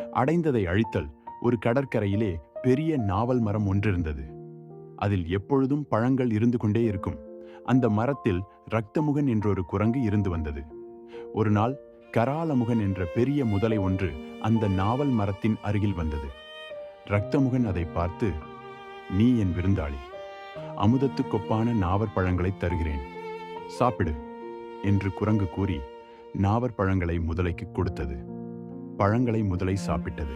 அடைந்ததை அழித்தல் ஒரு கடற்கரையிலே பெரிய நாவல் மரம் ஒன்றிருந்தது. அதில் எப்பொழுதும் பழங்கள் இருந்து கொண்டே இருக்கும். அந்த மரத்தில் ரக்தமுகன் என்றொரு குரங்கு இருந்து வந்தது. ஒரு நாள் கராலமுகன் என்ற பெரிய முதலை ஒன்று அந்த நாவல் மரத்தின் அருகில் வந்தது. ரக்தமுகன் அதை பார்த்து நீ என் விருந்தாளி அமுதத்துக்கொப்பான நாவற்பழங்களை தருகிறேன். சாப்பிடு என்று குரங்கு கூறி நாவற்பழங்களை முதலைக்கு கொடுத்தது. பழங்களை முதலை சாப்பிட்டது.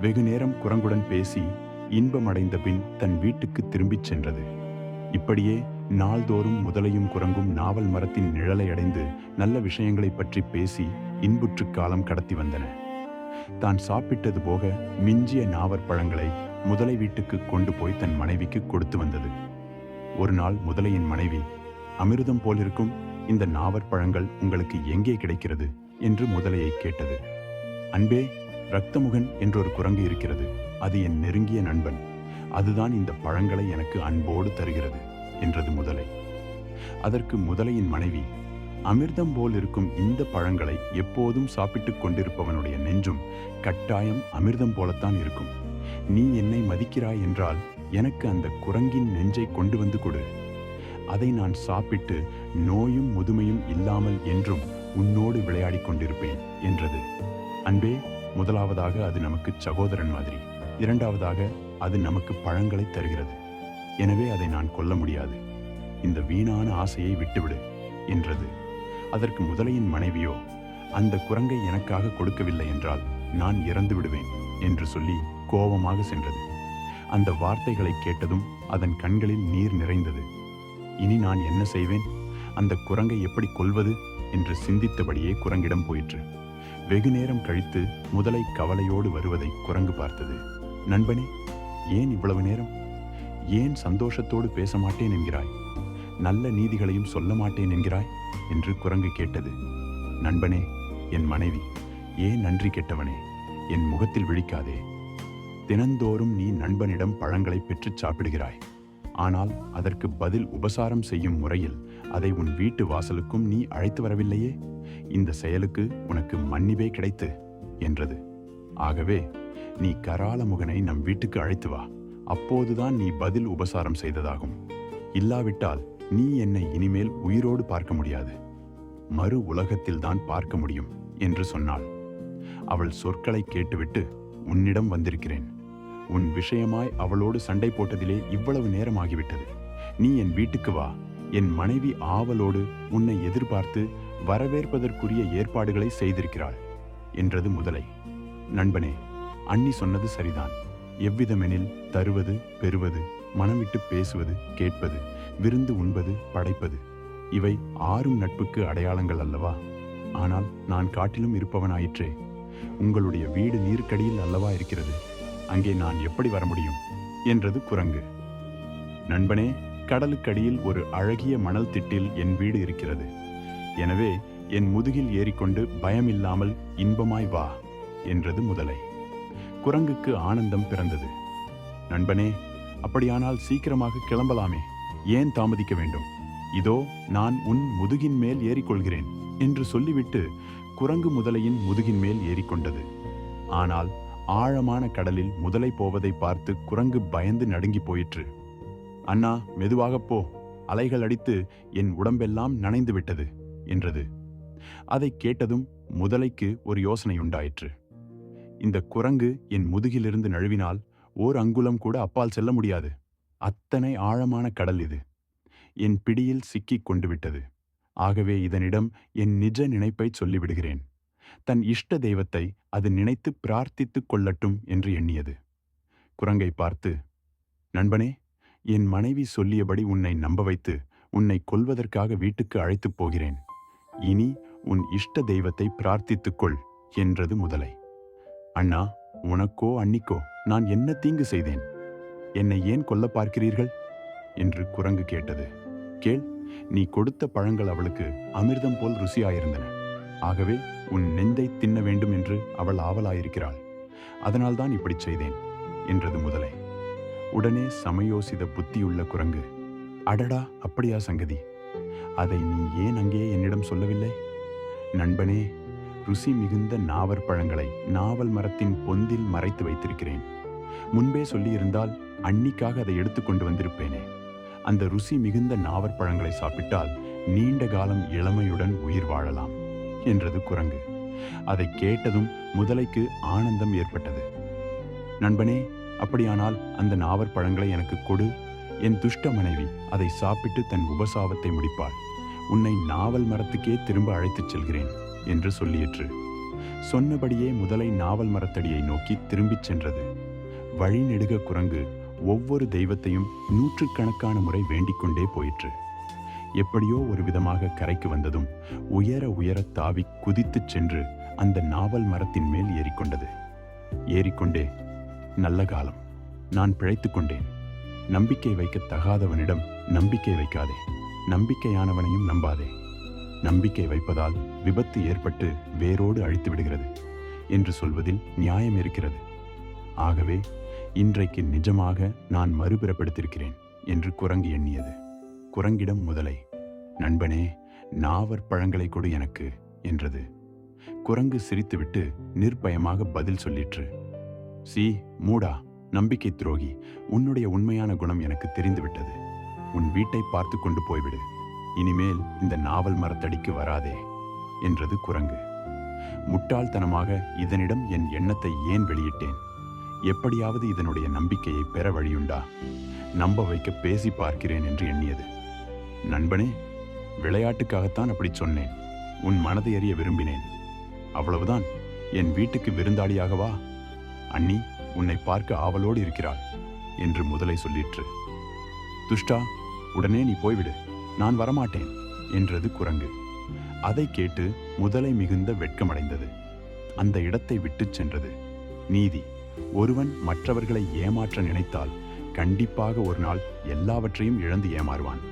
வெகு நேரம் குரங்குடன் பேசி இன்பமடைந்த பின் தன் வீட்டுக்கு திரும்பிச் சென்றது. இப்படியே நாள்தோறும் முதலையும் குரங்கும் நாவல் மரத்தின் நிழலை அடைந்து நல்ல விஷயங்களைப் பற்றி பேசி இன்புற்று காலம் கடத்தி வந்தன. தான் சாப்பிட்டது போக மிஞ்சிய நாவற்பழங்களை முதலை வீட்டுக்கு கொண்டு போய் தன் மனைவிக்கு கொடுத்து வந்தது. ஒரு நாள் முதலையின் மனைவி அமிர்தம் போலிருக்கும் இந்த நாவற்பழங்கள் உங்களுக்கு எங்கே கிடைக்கிறது? என்று முதலையை கேட்டது. அன்பே ரத்தமுகன் என்றொரு குரங்கு இருக்கிறது. அது என் நெருங்கிய நண்பன். அதுதான் இந்த பழங்களை எனக்கு அன்போடு தருகிறது என்றது முதலை. அதற்கு முதலையின் மனைவி அமிர்தம் போல் இருக்கும் இந்த பழங்களை எப்போதும் சாப்பிட்டுக் கொண்டிருப்பவனுடைய நெஞ்சும் கட்டாயம் அமிர்தம் போலத்தான் இருக்கும். நீ என்னை மதிக்கிறாய் என்றால் எனக்கு அந்த குரங்கின் நெஞ்சை கொண்டு வந்து கொடு. அதை நான் சாப்பிட்டு நோயும் முதுமையும் இல்லாமல் என்றும் உன்னோடு விளையாடிக் கொண்டிருப்பேன் என்றது. அன்பே முதலாவதாக அது நமக்கு சகோதரன் மாதிரி. இரண்டாவதாக அது நமக்கு பழங்களை தருகிறது. எனவே அதை நான் கொல்ல முடியாது. இந்த வீணான ஆசையை விட்டுவிடு என்றது. அதற்கு முதலையின் மனைவியோ அந்த குரங்கை எனக்காக கொடுக்கவில்லை என்றால் நான் இறந்து விடுவேன் என்று சொல்லி கோபமாக சென்றது. அந்த வார்த்தைகளை கேட்டதும் அதன் கண்களில் நீர் நிறைந்தது. இனி நான் என்ன செய்வேன்? அந்த குரங்கை எப்படி கொல்வது? என்று சிந்தித்தபடியே குரங்கிடம் போயிற்று. வெகு நேரம் கழித்து முதலை கவலையோடு வருவதை குரங்கு பார்த்தது. நண்பனே ஏன் இவ்வளவு நேரம்? ஏன் சந்தோஷத்தோடு பேச மாட்டேன் என்கிறாய்? நல்ல நீதிகளையும் சொல்ல மாட்டேன் என்கிறாய்? என்று குரங்கு கேட்டது. நண்பனே என் மனைவி ஏன் நன்றி கெட்டவனே? என் முகத்தில் விழிக்காதே. தினந்தோறும் நீ நண்பனிடம் பழங்களை பெற்றுச் சாப்பிடுகிறாய். ஆனால் அதற்கு பதில் உபசாரம் செய்யும் முறையில் அதை உன் வீட்டு வாசலுக்கும் நீ அழைத்து வரவில்லையே? இந்த செயலுக்கு உனக்கு மன்னிவே கிடைத்து என்றது. ஆகவே நீ கராளமுகனை நம் வீட்டுக்கு அழைத்து வா. அப்போதுதான் நீ பதில் உபசாரம் செய்ததாகும். இல்லாவிட்டால் நீ என்னை இனிமேல் உயிரோடு பார்க்க முடியாது. மறு உலகத்தில்தான் பார்க்க முடியும் என்று சொன்னாள். அவள் சொற்களை கேட்டுவிட்டு உன்னிடம் வந்திருக்கிறேன். உன் விஷயமாய் அவளோடு சண்டை போட்டதிலே இவ்வளவு நேரமாகிவிட்டது. நீ என் வீட்டுக்கு வா. என் மனைவி ஆவலோடு உன்னை எதிர்பார்த்து வரவேற்பதற்குரிய ஏற்பாடுகளை செய்திருக்கிறாள் என்றது முதலை. நண்பனே அண்ணி சொன்னது சரிதான். எவ்விதமெனில் தருவது பெறுவது மனம் விட்டு பேசுவது கேட்பது விருந்து உண்பது படைப்பது இவை ஆறும் நட்புக்கு அடையாளங்கள் அல்லவா? ஆனால் நான் காட்டிலும் இருப்பவனாயிற்றே. உங்களுடைய வீடு நீர்க்கடியில் அல்லவா இருக்கிறது? அங்கே நான் எப்படி வர முடியும்? என்றது குரங்கு. நண்பனே கடலுக்கடியில் ஒரு அழகிய மணல் திட்டில் என் வீடு இருக்கிறது. எனவே என் முதுகில் ஏறிக்கொண்டு பயமில்லாமல் இன்பமாய் வா என்றது முதலை. குரங்குக்கு ஆனந்தம் பிறந்தது. நண்பனே அப்படியானால் சீக்கிரமாக கிளம்பலாமே. ஏன் தாமதிக்க வேண்டும்? இதோ நான் உன் முதுகின் மேல் ஏறிக்கொள்கிறேன் என்று சொல்லிவிட்டு குரங்கு முதலையின் முதுகின் மேல் ஏறிக்கொண்டது. ஆனால் ஆழமான கடலில் முதலை போவதை பார்த்து குரங்கு பயந்து நடுங்கி போயிற்று. அண்ணா மெதுவாகப் போ. அலைகள் அடித்து என் உடம்பெல்லாம் நனைந்து விட்டது. என்றது. அதைக் கேட்டதும் முதலைக்கு ஒரு யோசனை உண்டாயிற்று. இந்த குரங்கு என் முதுகிலிருந்து நழுவினால் ஓர் அங்குலம் கூட அப்பால் செல்ல முடியாது. அத்தனை ஆழமான கடல் இது. என் பிடியில் சிக்கிக் கொண்டு விட்டது ஆகவே இதனிடம் என் நிஜ நினைப்பைச் சொல்லிவிடுகிறேன். தன் இஷ்ட தெய்வத்தை அது நினைத்து பிரார்த்தித்துக் கொள்ளட்டும் என்று எண்ணியது. குரங்கை பார்த்து நண்பனே என் மனைவி சொல்லியபடி உன்னை நம்ப வைத்து உன்னை கொல்வதற்காக வீட்டுக்கு அழைத்துப் போகிறேன். இனி உன் இஷ்ட தெய்வத்தை பிரார்த்தித்துக்கொள் என்றது முதலை. அண்ணா உனக்கோ அன்னிக்கோ நான் என்ன தீங்கு செய்தேன்? என்னை ஏன் கொல்ல பார்க்கிறீர்கள்? என்று குரங்கு கேட்டது. கேள் நீ கொடுத்த பழங்கள் அவளுக்கு அமிர்தம் போல் ருசியாயிருந்தன. ஆகவே உன் நெந்தை தின்ன வேண்டும் என்று அவள் ஆவலாயிருக்கிறாள். அதனால்தான் இப்படிச் செய்தேன் என்றது முதலை. உடனே சமயோசித புத்தியுள்ள குரங்கு அடடா அப்படியா சங்கதி? அதை நீ ஏன் அங்கே என்னிடம் சொல்லவில்லை? நண்பனே ருசி மிகுந்த நாவர் பழங்களை நாவல் மரத்தின் பொந்தில் மறைத்து வைத்திருக்கிறேன். முன்பே சொல்லியிருந்தால் அன்னிக்காக அதை எடுத்துக்கொண்டு வந்திருப்பேனே. அந்த ருசி மிகுந்த நாவர் பழங்களை சாப்பிட்டால் நீண்ட காலம் இளமையுடன் உயிர் வாழலாம் என்றது குரங்கு. அதை கேட்டதும் முதலைக்கு ஆனந்தம் ஏற்பட்டது. நண்பனே அப்படியானால் அந்த நாவற் பழங்களை எனக்கு கொடு என் துஷ்ட மனைவி அதை சாப்பிட்டு தன் உபசாவத்தை முடிப்பாள். உன்னை நாவல் மரத்துக்கே திரும்ப அழைத்துச் செல்கிறேன் என்று சொல்லிற்று சொன்னபடியே முதலை நாவல் மரத்தடியை நோக்கி திரும்பிச் சென்றது. வழி நெடுக குரங்கு ஒவ்வொரு தெய்வத்தையும் நூற்றுக்கணக்கான முறை வேண்டிக் கொண்டே போயிற்று. எப்படியோ ஒரு விதமாக கரைக்கு வந்ததும் உயர உயர தாவி குதித்துச் சென்று அந்த நாவல் மரத்தின் மேல் ஏறிக்கொண்டது. ஏறிக்கொண்டே நல்ல காலம். நான் பிழைத்துக் கொண்டேன். நம்பிக்கை வைக்க தகாதவனிடம் நம்பிக்கை வைக்காதே. நம்பிக்கையானவனையும் நம்பாதே. நம்பிக்கை வைப்பதால் விபத்து ஏற்பட்டு வேரோடு அழித்து விடுகிறது என்று சொல்வதில் நியாயம் இருக்கிறது. ஆகவே இன்றைக்கு நிஜமாக நான் மறுபிறப்படுத்திருக்கிறேன் என்று குரங்கு எண்ணியது. குரங்கிடம் முதலை நண்பனே நாவற் பழங்களை கொடு எனக்கு என்றது. குரங்கு சிரித்துவிட்டு நிர்பயமாக பதில் சொல்லிற்று. சி மூடா நம்பிக்கை துரோகி உன்னுடைய உண்மையான குணம் எனக்கு தெரிந்துவிட்டது. உன் வீட்டை பார்த்து கொண்டு போய்விடு. இனிமேல் இந்த நாவல் மரத்தடிக்கு வராதே என்றது குரங்கு. முட்டாள்தனமாக இதனிடம் என் எண்ணத்தை ஏன் வெளியிட்டேன்? எப்படியாவது இதனுடைய நம்பிக்கையை பெற வழியுண்டா? நம்ப வைக்க பேசி பார்க்கிறேன் என்று எண்ணியது. நண்பனே விளையாட்டுக்காகத்தான் அப்படி சொன்னேன். உன் மனதை அறிய விரும்பினேன். அவ்வளவுதான். என் வீட்டுக்கு விருந்தாளியாகவா அண்ணி உன்னை பார்க்க ஆவலோடு இருக்கிறாள் என்று முதலை சொல்லிற்று. துஷ்டா உடனே நீ போய்விடு நான் வரமாட்டேன் என்றது குரங்கு. அதை கேட்டு முதலை மிகுந்த வெட்கமடைந்தது. அந்த இடத்தை விட்டுச் சென்றது. நீதி ஒருவன் மற்றவர்களை ஏமாற்ற நினைத்தால் கண்டிப்பாக ஒரு நாள் எல்லாவற்றையும் இழந்து ஏமாறுவான்.